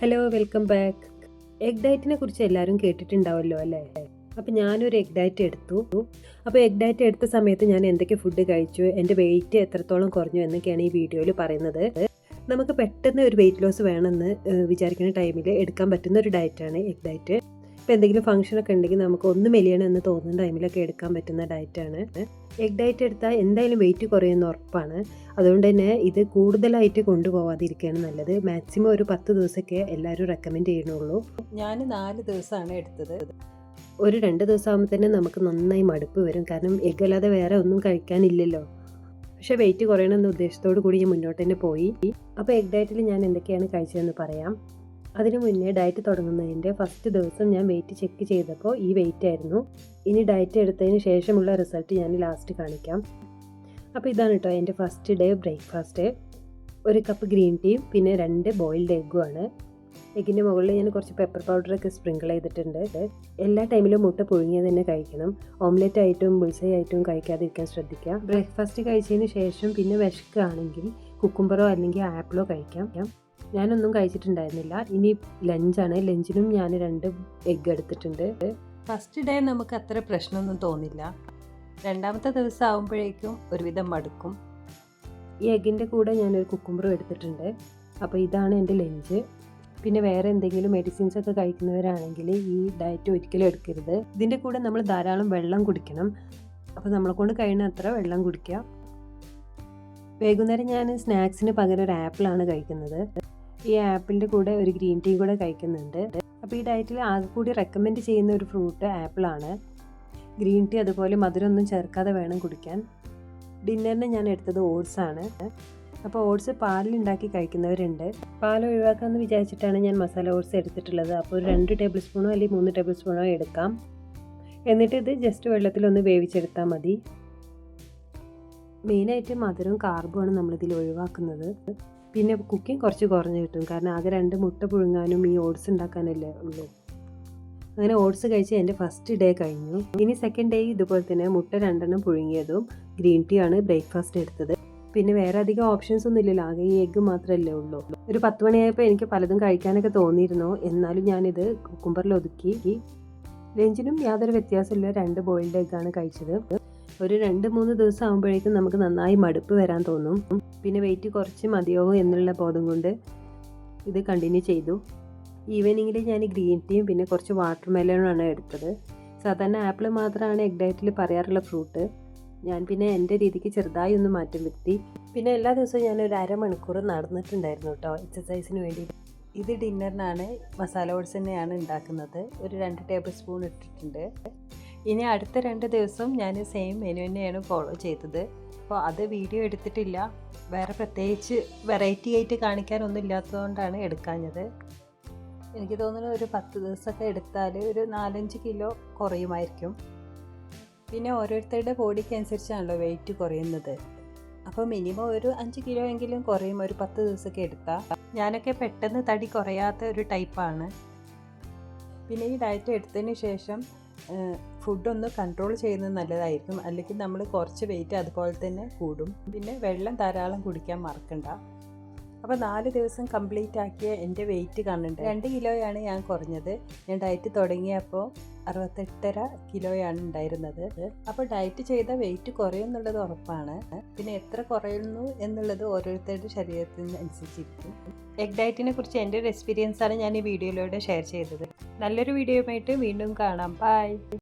Hello welcome back egg ഡയറ്റിനെ കുറിച്ച് എല്ലാവരും കേട്ടിട്ടുണ്ടാവല്ലോ അല്ലേ? അപ്പോൾ ഞാനൊരു എഗ് ഡയറ്റ് എടുത്തു. അപ്പോൾ എഗ് ഡയറ്റ് എടുത്ത സമയത്ത് ഞാൻ എന്തൊക്കെ ഫുഡ് കഴിച്ചു എന്റെ വെയിറ്റ് എത്രത്തോളം കുറഞ്ഞു എന്നൊക്കെയാണ് ഈ വീഡിയോയിൽ പറയുന്നത്. നമുക്ക് പെട്ടെന്ന് ഒരു വെയിറ്റ് ലോസ് വേണമെന്ന് വിചാരിക്കുന്ന ടൈമിൽ എടുക്കാൻ പറ്റുന്ന ഒരു ഡയറ്റാണ് എഗ് ഡയറ്റ് ഇപ്പോൾ എന്തെങ്കിലും ഫംഗ്ഷനൊക്കെ ഉണ്ടെങ്കിൽ നമുക്ക് ഒന്ന് മെലിയണം എന്ന് തോന്നുന്ന ടൈമിലൊക്കെ എടുക്കാൻ പറ്റുന്ന ഡയറ്റാണ് എഗ് ഡയറ്റ് എടുത്താൽ എന്തായാലും വെയിറ്റ് കുറയുമെന്ന് ഉറപ്പാണ്. അതുകൊണ്ട് തന്നെ ഇത് കൂടുതലായിട്ട് കൊണ്ടുപോകാതിരിക്കുകയാണ് നല്ലത്. മാക്സിമം ഒരു പത്ത് ദിവസമൊക്കെ എല്ലാവരും റെക്കമെൻഡ് ചെയ്യണുള്ളൂ. ഞാൻ നാല് ദിവസമാണ് എടുത്തത്. ഒരു രണ്ട് ദിവസമാകുമ്പോൾ തന്നെ നമുക്ക് നന്നായി മടുപ്പ് വരും. കാരണം എഗ് അല്ലാതെ വേറെ ഒന്നും കഴിക്കാനില്ലല്ലോ. പക്ഷേ വെയിറ്റ് കുറയണമെന്ന ഉദ്ദേശത്തോടു കൂടി ഞാൻ മുന്നോട്ട് തന്നെ പോയി. അപ്പോൾ എഗ് ഡയറ്റിൽ ഞാൻ എന്തൊക്കെയാണ് കഴിച്ചതെന്ന് പറയാം. അതിനു മുന്നേ ഡയറ്റ് തുടങ്ങുന്നതിന്റെ ഫസ്റ്റ് ദിവസം ഞാൻ വെയിറ്റ് ചെക്ക് ചെയ്തപ്പോൾ ഈ വെയിറ്റ് ആയിരുന്നു. ഇനി ഡയറ്റ് എടുത്തതിന് ശേഷമുള്ള റിസൾട്ട് ഞാൻ ലാസ്റ്റ് കാണിക്കാം. അപ്പോൾ ഇതാണ് കേട്ടോ എന്റെ ഫസ്റ്റ് ഡേ ബ്രേക്ക്ഫാസ്റ്റ് ഒരു കപ്പ് ഗ്രീൻ ടീയും പിന്നെ രണ്ട് ബോയിൽഡ് എഗ്ഗും ആണ്. എഗ്ഗിന്റെ മുകളിൽ ഞാൻ കുറച്ച് പെപ്പർ പൗഡറൊക്കെ സ്പ്രിങ്കിൾ ചെയ്തിട്ടുണ്ട്. എല്ലാ ടൈമിലും മുട്ട പുഴുങ്ങിയത് തന്നെ കഴിക്കണം. ഓംലെറ്റ് ആയിട്ടും ബുൾസൈ ആയിട്ടും കഴിക്കാതിരിക്കാൻ ശ്രദ്ധിക്കുക. ബ്രേക്ക്ഫാസ്റ്റ് കഴിച്ചതിന് ശേഷം പിന്നെ വിശക്കുകയാണെങ്കിൽ കുക്കുംബറോ അല്ലെങ്കിൽ ആപ്പിളോ കഴിക്കാം. ഞാനൊന്നും കഴിച്ചിട്ടുണ്ടായിരുന്നില്ല. ഇനി ലഞ്ചാണ്. ലഞ്ചിനും ഞാൻ രണ്ട് എഗ്ഗ് എടുത്തിട്ടുണ്ട്. ഫസ്റ്റ് ഡേ നമുക്ക് അത്ര പ്രശ്നമൊന്നും തോന്നില്ല. രണ്ടാമത്തെ ദിവസം ആകുമ്പോഴേക്കും ഒരുവിധം മടുക്കും. ഈ എഗ്ഗിന്റെ കൂടെ ഞാനൊരു കുക്കുംബറും എടുത്തിട്ടുണ്ട്. അപ്പോൾ ഇതാണ് എന്റെ ലഞ്ച്. പിന്നെ വേറെ എന്തെങ്കിലും മെഡിസിൻസ് ഒക്കെ കഴിക്കുന്നവരാണെങ്കിൽ ഈ ഡയറ്റ് ഒരിക്കലും എടുക്കരുത്. ഇതിന്റെ കൂടെ നമ്മൾ ധാരാളം വെള്ളം കുടിക്കണം. അപ്പോൾ നമ്മളെ കൊണ്ട് കഴിയുന്ന അത്ര വെള്ളം കുടിക്കുക വൈകുന്നേരം ഞാൻ സ്നാക്സിന് പകരം ഒരു ആപ്പിളാണ് കഴിക്കുന്നത്. ഈ ആപ്പിളിന്റെ കൂടെ ഒരു ഗ്രീൻ ടീ കൂടെ കഴിക്കുന്നുണ്ട്. അപ്പോൾ ഈ ഡയറ്റിൽ ആകെ കൂടി റെക്കമെൻഡ് ചെയ്യുന്ന ഒരു ഫ്രൂട്ട് ആപ്പിളാണ് ഗ്രീൻ ടീ അതുപോലെ മധുരമൊന്നും ചേർക്കാതെ വേണം കുടിക്കാൻ. ഡിന്നറിന് ഞാൻ എടുത്തത് ഓട്സ് ആണ്. അപ്പോൾ ഓട്സ് പാലിലുണ്ടാക്കി കഴിക്കുന്നവരുണ്ട്. പാൽ ഒഴിവാക്കാമെന്ന് വിചാരിച്ചിട്ടാണ് ഞാൻ മസാല ഓട്സ് എടുത്തിട്ടുള്ളത്. അപ്പോൾ ഒരു രണ്ട് ടേബിൾ സ്പൂണോ അല്ലെങ്കിൽ മൂന്ന് ടേബിൾ സ്പൂണോ എടുക്കാം. എന്നിട്ട് ഇത് ജസ്റ്റ് വെള്ളത്തിലൊന്ന് വേവിച്ചെടുത്താൽ മതി. മെയിനായിട്ട് മധുരവും കാർബുമാണ് നമ്മളിതിൽ ഒഴിവാക്കുന്നത്. പിന്നെ കുക്കിംഗ് കുറച്ച് കുറഞ്ഞ് കിട്ടും. കാരണം ആകെ രണ്ട് മുട്ട പുഴുങ്ങാനും ഈ ഓട്സ് ഉണ്ടാക്കാനല്ലേ ഉള്ളൂ. അങ്ങനെ ഓട്സ് കഴിച്ച് എന്റെ ഫസ്റ്റ് ഡേ കഴിഞ്ഞു. ഇനി സെക്കൻഡ് ഡേ ഇതുപോലെ തന്നെ മുട്ട രണ്ടെണ്ണം പുഴുങ്ങിയതും ഗ്രീൻ ടീ ആണ് ബ്രേക്ക്ഫാസ്റ്റ് എടുത്തത്. പിന്നെ വേറെ അധികം ഓപ്ഷൻസ് ഒന്നും ഇല്ലല്ലോ. ആകെ ഈ എഗ്ഗ് മാത്രമല്ലേ ഉള്ളൂ. ഒരു പത്ത് മണിയായപ്പോൾ എനിക്ക് പലതും കഴിക്കാനൊക്കെ തോന്നിയിരുന്നു. എന്നാലും ഞാനിത് കുക്കുംബറിൽ ഒതുക്കി. ലഞ്ചിനും യാതൊരു വ്യത്യാസമില്ല. രണ്ട് ബോയിൽഡ് എഗ്ഗാണ് കഴിച്ചത്. ഒരു രണ്ട് മൂന്ന് ദിവസം ആകുമ്പോഴേക്കും നമുക്ക് നന്നായി മടുപ്പ് വരാൻ തോന്നും. പിന്നെ വെയിറ്റ് കുറച്ച് മതിയാവും എന്നുള്ള ബോധം കൊണ്ട് ഇത് കണ്ടിന്യൂ ചെയ്തു. ഈവനിങ്ങിൽ ഞാൻ ഗ്രീൻ ടീയും പിന്നെ കുറച്ച് വാട്ടർ മെലണുമാണ് എടുത്തത്. സാധാരണ ആപ്പിൾ മാത്രമാണ് എഗ് ഡയറ്റിൽ പറയാറുള്ള ഫ്രൂട്ട് ഞാൻ പിന്നെ എന്റെ രീതിക്ക് ചെറുതായി ഒന്ന് മാറ്റം വരുത്തി. പിന്നെ എല്ലാ ദിവസവും ഞാൻ ഒരു അരമണിക്കൂർ നടന്നിട്ടുണ്ടായിരുന്നു കേട്ടോ എക്സസൈസിന് വേണ്ടി. ഇത് ഡിന്നറിനാണ് മസാല ഓട്സ് തന്നെയാണ് ഉണ്ടാക്കുന്നത്. ഒരു രണ്ട് ടേബിൾ സ്പൂൺ ഇട്ടിട്ടുണ്ട്. ഇനി അടുത്ത രണ്ട് ദിവസം ഞാൻ സെയിം മെനു തന്നെയാണ് ഫോളോ ചെയ്തത്. അപ്പോൾ അത് വീഡിയോ എടുത്തിട്ടില്ല. വേറെ പ്രത്യേകിച്ച് വെറൈറ്റി ആയിട്ട് കാണിക്കാനൊന്നും ഇല്ലാത്തതുകൊണ്ടാണ് എടുക്കാഞ്ഞത്. എനിക്ക് തോന്നുന്നു ഒരു പത്ത് ദിവസമൊക്കെ എടുത്താൽ ഒരു നാലഞ്ച് കിലോ കുറയുമായിരിക്കും. പിന്നെ ഓരോരുത്തരുടെ ബോഡിക്ക് അനുസരിച്ചാണല്ലോ വെയിറ്റ് കുറയുന്നത്. അപ്പോൾ മിനിമം ഒരു അഞ്ച് കിലോ എങ്കിലും കുറയും ഒരു പത്ത് ദിവസമൊക്കെ എടുത്താൽ ഞാനൊക്കെ പെട്ടെന്ന് തടി കുറയാത്ത ഒരു ടൈപ്പാണ് പിന്നെ ഈ ഡയറ്റ് എടുത്തതിന് ശേഷം ഫുഡൊന്ന് കൺട്രോൾ ചെയ്യുന്നത് നല്ലതായിരിക്കും. അല്ലെങ്കിൽ നമ്മൾ കുറച്ച് വെയിറ്റ് അതുപോലെ തന്നെ കൂടും. പിന്നെ വെള്ളം ധാരാളം കുടിക്കാൻ മറക്കണ്ട. അപ്പോൾ നാല് ദിവസം കംപ്ലീറ്റ് ആക്കിയ എന്റെ വെയിറ്റ് കാണുന്നുണ്ട്. രണ്ട് കിലോയാണ് ഞാൻ കുറഞ്ഞത്. ഞാൻ ഡയറ്റ് തുടങ്ങിയപ്പോൾ അറുപത്തെട്ടര കിലോയാണ് ഉണ്ടായിരുന്നത്. അപ്പോൾ ഡയറ്റ് ചെയ്ത വെയിറ്റ് കുറയും എന്നുള്ളത് ഉറപ്പാണ്. പിന്നെ എത്ര കുറയുന്നു എന്നുള്ളത് ഓരോരുത്തരുടെ ശരീരത്തിന് അനുസരിച്ചിരിക്കും. എഗ് ഡയറ്റിനെ കുറിച്ച് എന്റെ ഒരു എക്സ്പീരിയൻസ് ആണ് ഞാൻ ഈ വീഡിയോയിലൂടെ ഷെയർ ചെയ്തത്. നല്ലൊരു വീഡിയോയുമായിട്ട് വീണ്ടും കാണാം. ബൈ